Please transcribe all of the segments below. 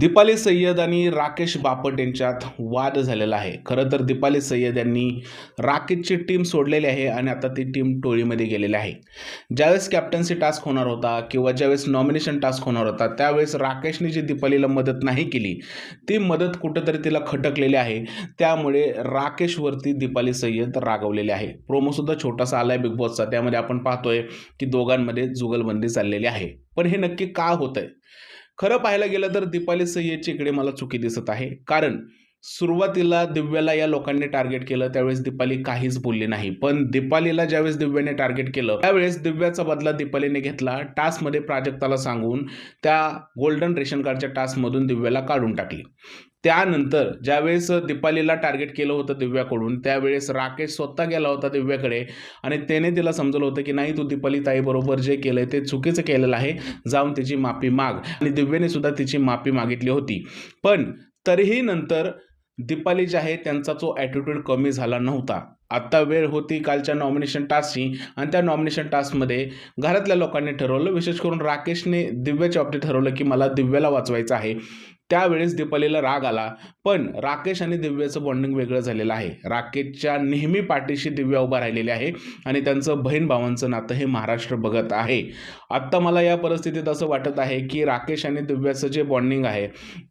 दीपाली सय्यद आणि राकेश बापट यांच्यात वाद झालेला आहे. खरं तर दीपाली सय्यद यांनी राकेशची टीम सोडलेली आहे आणि आता ती टीम टोळीमध्ये गेलेली आहे. ज्यावेळेस कॅप्टन्सी टास्क होणार होता किंवा ज्यावेळेस नॉमिनेशन टास्क होणार होता त्यावेळेस राकेशने जी दीपालीला मदत नाही केली ती मदत कुठंतरी तिला खटकलेली आहे. त्यामुळे राकेशवरती दीपाली सय्यद रागवलेली आहे. प्रोमोसुद्धा छोटासा आला आहे बिग बॉसचा त्यामध्ये आपण पाहतोय की दोघांमध्ये जुगलबंदी चाललेली आहे. पण हे नक्की का होत आहे खरं पाहायला गेलं तर दीपाली सय्यदची इकडे मला चुकी दिसत आहे. कारण सुरुवातीला दिव्याला या लोकांनी टार्गेट केलं त्यावेळेस दीपाली काहीच बोलली नाही. पण दीपालीला ज्यावेळेस दिव्याने टार्गेट केलं त्यावेळेस दिव्याचा बदला दीपालीने घेतला टास्कमध्ये प्राजक्ताला सांगून त्या गोल्डन रेशन कार्डच्या टास्कमधून दिव्याला काढून टाकली. त्यानंतर ज्यावेळेस दीपालीला टार्गेट केलं होतं दिव्याकडून त्यावेळेस राकेश स्वतः गेला होता दिव्याकडे आणि त्याने तिला समजलं होतं की नाही तू दीपाली ताईबरोबर जे केलंय ते चुकीचं केलेलं आहे जाऊन तिची माफी माग. आणि दिव्याने सुद्धा तिची माफी मागितली होती. पण तरीही नंतर दीपाली जे आहे त्यांचा जो ॲटिट्यूड कमी झाला नव्हता. आत्ता वेळ होती कालच्या नॉमिनेशन टास्कची आणि त्या नॉमिनेशन टास्कमध्ये घरातल्या लोकांनी ठरवलं विशेष करून राकेशने दिव्याच्या बाबतीत ठरवलं की मला दिव्याला वाचवायचं आहे. त्यावेळेस दीपालीला राग आला. पण राकेश आणि दिव्याचं बॉन्डिंग वेगळं झालेलं आहे. राकेशच्या नेहमी पाठीशी दिव्या उभा राहिलेली आहे आणि त्यांचं बहीण भावांचं नातं हे महाराष्ट्र बघत आहे. आत्ता मला या परिस्थितीत असं वाटत आहे की राकेश आणि दिव्याचं जे बॉन्डिंग आहे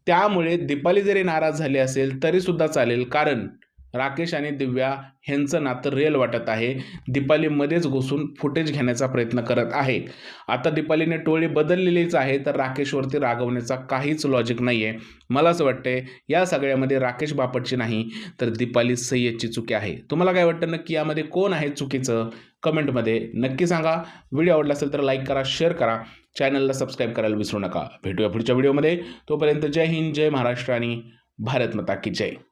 त्यामुळे दीपाली जरी नाराज झाली असेल तरीसुद्धा चालेल. कारण राकेश आणि दिव्या ह्यांचं नातं रिअल वाटत आहे. दीपालीमध्येच घुसून फुटेज घेण्याचा प्रयत्न करत आहे आता दीपालीने टोळी बदललेलीच आहे तर राकेशवरती रागवण्याचा काहीच लॉजिक नाही आहे मला असं वाटतंय या सगळ्यामध्ये राकेश बापटची नाही तर दीपाली सय्यदची चुकी आहे. तुम्हाला काय वाटतं? नक्की यामध्ये कोण आहे चुकीचं? कमेंटमध्ये नक्की सांगा. व्हिडिओ आवडला असेल तर लाईक करा शेअर करा. चॅनलला सबस्क्राईब करायला विसरू नका. भेटूया पुढच्या व्हिडिओमध्ये तोपर्यंत जय हिंद जय महाराष्ट्र आणि भारत माता की जय.